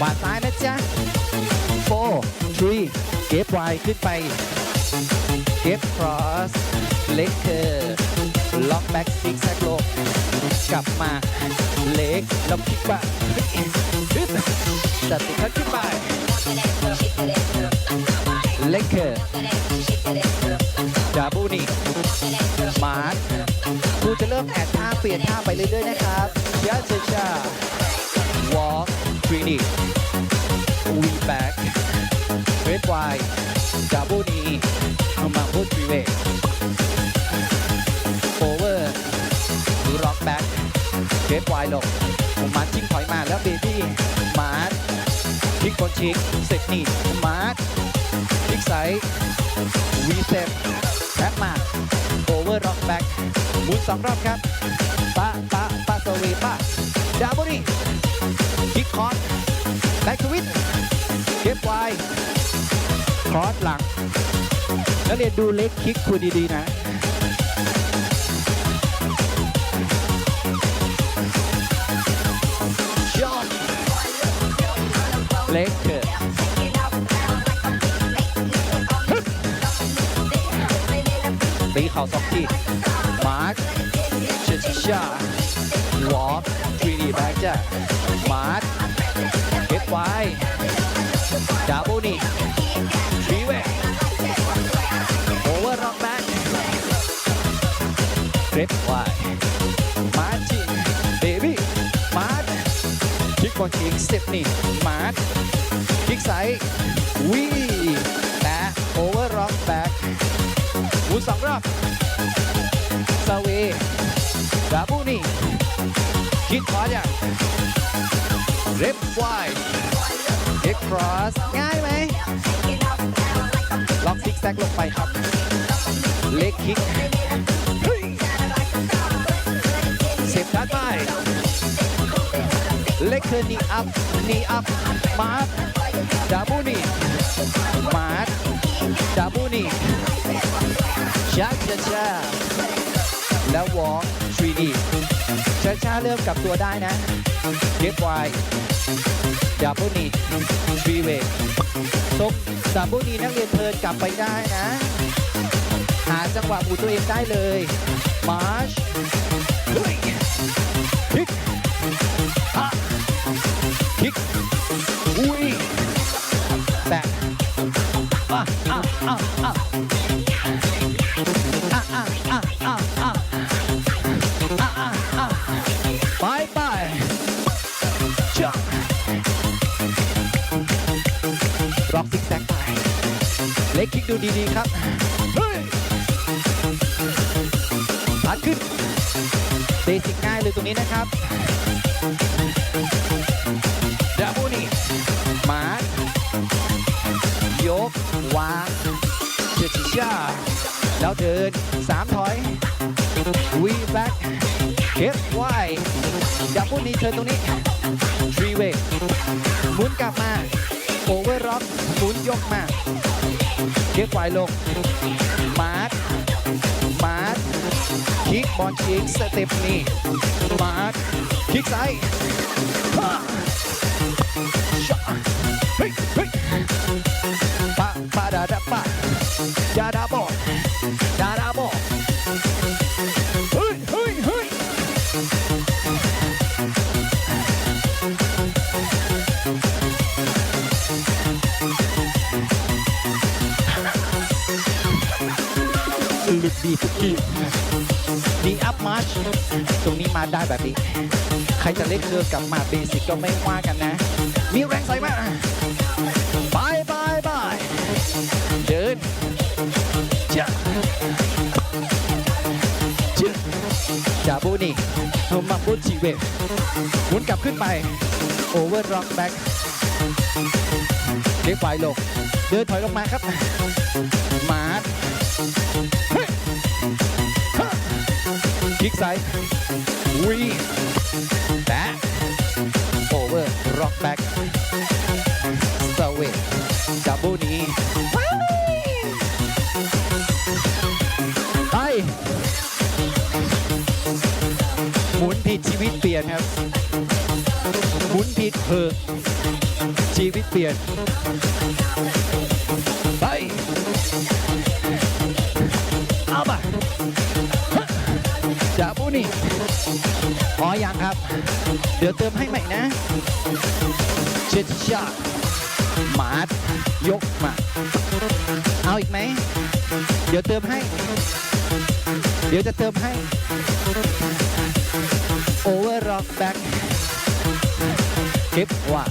วาดซ้ายนะจ๊ะ four three เก็บไวขึ้นไป เก็บ cross เล็กเ r อล็อกแบ็กซิกแซกโลงกลับมาเล็กแล้วคิกบ้างฮึดติพัดขึ้นไปเล็กเ r อร์ดับบูนี่มาร์คครูจะเริ่มแอดท่าเปลี่ยนท่าไปเรื่อยๆนะครับชาเชชา Y ดับเบิลดีมาพูดฟรีเวย์โอเวอร์หรือล็อกแบ็คเกฟไวลงมาชิ้งถอยมาแล้วเบบี้มาร์ทพลิกบนชิกเสร็กนี่มาร์ทพิกไซส์วีเซปแบ็คมาโอเวอร์ร็อกแบ็คมุนสองรอบครับปะปะปะสวีปะดาบเนีคิกคอนแบ็คทวิตเกฟไว คอรอสหลัง แล้วเรียนดูเล็กคิกคุณดีๆนะเล็กเกิดตีเข่าสองทีมาร์คชาชาชาวอล์กทรีดีแบ็กจ้ะมาร์คเก็บไว้ดับเบิลนี่ เก็บไว้มาร์จิเบบี้มาร์คคลิกบอลชิงสเต็ปนี่มาร์คคลิกไซด์วีแต่โอเวอร์ร็อกแบ็กหมุนสองรอบสเวดาบูนี่คิดขวาอย่างเร็บไวเอ็กครอสง่ายไหมล็อกซิกแซกลงไปครับ เล็กคิก เสียบด้านไปเล็กเธอนี่อัพนี่อัพมาร์ดาบูนีมาร์ดาบูนีชักช้าช้าแล้ววอล์ก 3D ช้าๆเริ่มกลับตัวได้นะเก็บไวดับบิลนีทรีเวทตรงดับเบิลนีนักเรียนเทินกลับไปได้นะ หาจังหวะหมุนตัวเองได้เลยมาร์ช ไปไปจ้ะล็อกซิกแซกไป เล็กคิกดูดีๆครับ เฮ้ยพัดขึ้นเบสิกง่ายเลยตรงนี้นะครับ แล้วเดินสามถอยวีแบ็กเก็บไว้ดับเบิลนี้เชิญตรงนี้ทรีเวหมุนกลับมาโอเวอร์ร็อกหมุนยกมา เก็บไว้ลง มาร์คมาร์คคิกบอลชิกสเต็ปนี้มาร์คคิกซ้ายช็อตเฮ้ยเฮ้ยปะปะดาดาปะดาดาบอ ลึกดีทุกทีดีอัพมาร์ชตรงนี้มาได้แบบนี้ ใครจะเล่นเรือกลับมาเบสิกก็ไม่ว่ากันนะ มีแรงใส่มาบายบายบายเดินจ้ะจึ๊จาบูนี่โนมาบุจิเวฟหมุนกลับขึ้นไป โอเวอร์ร็อกแบ็กเลี้ยงไฟลง เดินถอยลงมาครับ มาร์ คลิกซ้ายวีแบ็กโอเวอร์ร็อกแบ็กสเวทดับเบิลนี้ไปหมุนผิดชีวิตเปลี่ยนครับหมุนผิดเพิงชีวิตเปลี่ยนไป นี่พอยังครับ เดี๋ยวเติมให้ใหม่นะเชิดชาหมาดยกมา เอาอีกไหม เดี๋ยวเติมให้ เดี๋ยวจะเติมให้ โอเวอร์ร็อกแบ็คเก็บไว้